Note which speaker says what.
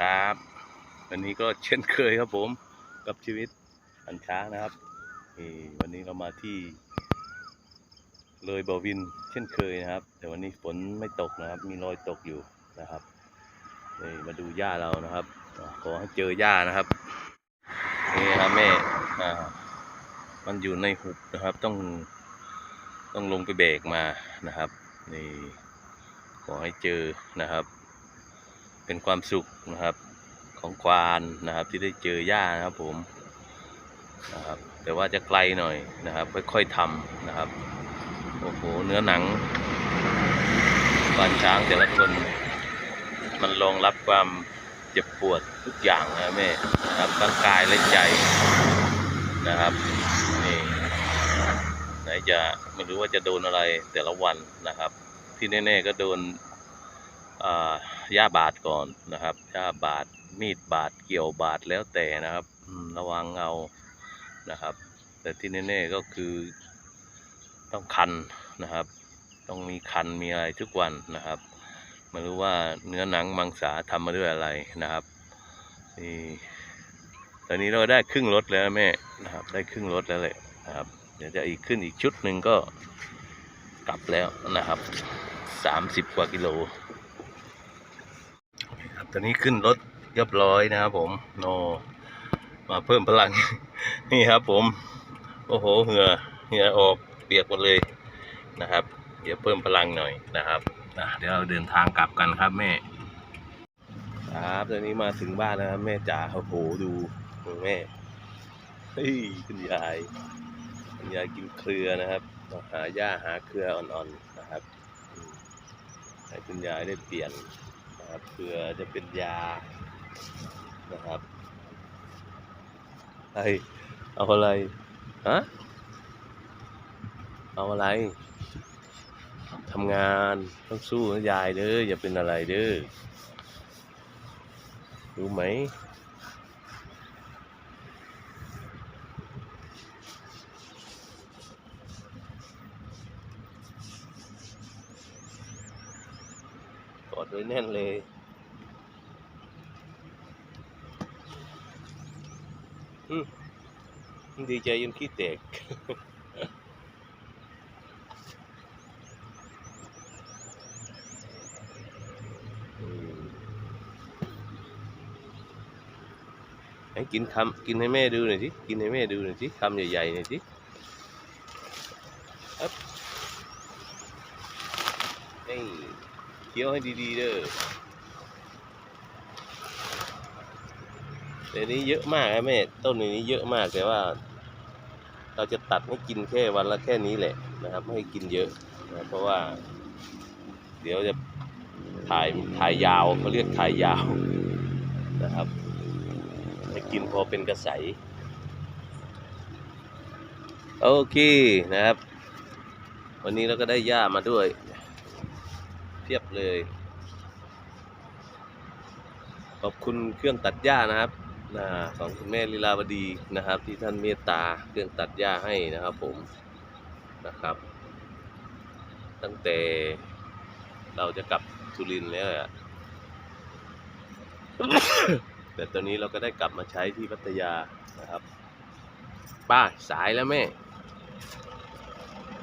Speaker 1: ครับ วันนี้ก็เช่นเคยครับผมกับชีวิตอันช้างนะครับนี่วันนี้เรามาที่ เลยบอวินเช่นเคยนะครับ แต่วันนี้ฝนไม่ตกนะครับ มีรอยตกอยู่นะครับนี่มาดูหญ้าเรานะครับ ขอให้เจอหญ้านะครับนี่ครับแม่มันอยู่ในหุบนะครับต้องต้องลงไปเบรกมานะครับนี่ขอให้เจอนะครับ เป็นความสุขนะครับของควานนะครับที่ได้เจอหญ้านะครับผมนะครับแต่ว่าจะไกลหน่อยนะครับ ค่อยๆทำนะครับโอ้โหเนื้อหนังควานช้างแต่ละคนมันรองรับความเจ็บปวดทุกอย่างนะแม่นะครับทั้งกายและใจนะครับนี่ไหนจะไม่รู้ว่าจะโดนอะไรแต่ละวันนะครับ ที่แน่ๆก็โดนอ่า หญ้าบาดก่อนนะครับหญ้าบาดมีดบาดเกี่ยวบาดแล้วแต่นะครับอืมระวังเงานะครับ แต่ที่แน่ๆก็คือต้องคันนะครับ ต้องมีคันมีอะไรทุกวันนะครับไม่รู้ว่าเนื้อหนังมังสาทำมาด้วยอะไรนะครับนี่ตอนนี้เราได้ครึ่งรถแล้วแม่นะครับ ได้ครึ่งรถแล้วเลยนะครับ เดี๋ยวจะอีกขึ้นอีกชุดหนึ่งก็กลับแล้วนะครับสามสิบกว่ากิโลครับ ตอนนี้ขึ้นรถเรียบร้อยนะครับผมโนมาเพิ่มพลัง นี่ครับผม โอ้โหเหงื่อเหงื่อออกเปียกหมดเลยนะครับ เดี๋ยวเพิ่มพลังหน่อยนะครับเดี๋ยวเราเดินทางกลับกันครับแม่ ครับตอนนี้มาถึงบ้านแล้วครับแม่จ๋าโอ้โหดูแม่เฮ้ยคุณยายคุณยายกินเครือนะครับหาหญ้าหาเครืออ่อนๆนะครับให้คุณยายได้เปลี่ยน นะครับเผื่อจะเป็นยานะครับเฮ้ยเอาอะไรฮะเอาอะไรทำงานต้องสู้นะยายเด้ออย่าเป็นอะไรเด้อรู้ไหม อดไว้แน่นเลยอืมดีใจจนขี้แตกให้กินคำกินให้แม่ดูหน่อยสิกินให้แม่ดูหน่อยสิคำใหญ่ๆหน่อยสิอ๊บนี่ คี้ยวให้ดีๆเด้อแต่นี้เยอะมากนะแม่ต้นนี้เยอะมากแต่ว่า เราจะตัดให้กินแค่วันละแค่นี้แหละนะครับ ไม่ให้กินเยอะนะเพราะว่า เดี๋ยวจะถ่ายถ่ายยาวเขาเรียกถ่ายยาวนะครับให้กินพอเป็นกระใสโอเคนะครับ วันนี้เราก็ได้หญ้ามาด้วย พียบเลย ขอบคุณเครื่องตัดหญ้านะครับนะของคุณแม่ลีลาวดีนะครับ ที่ท่านเมตตาเครื่องตัดหญ้าให้นะครับ ผมนะครับ ตั้งแต่เราจะกลับสุรินทร์แล้วอะแต่ตอนนี้เราก็ได้กลับมาใช้ที่พัทยานะครับ ป้าสายแล้วแม่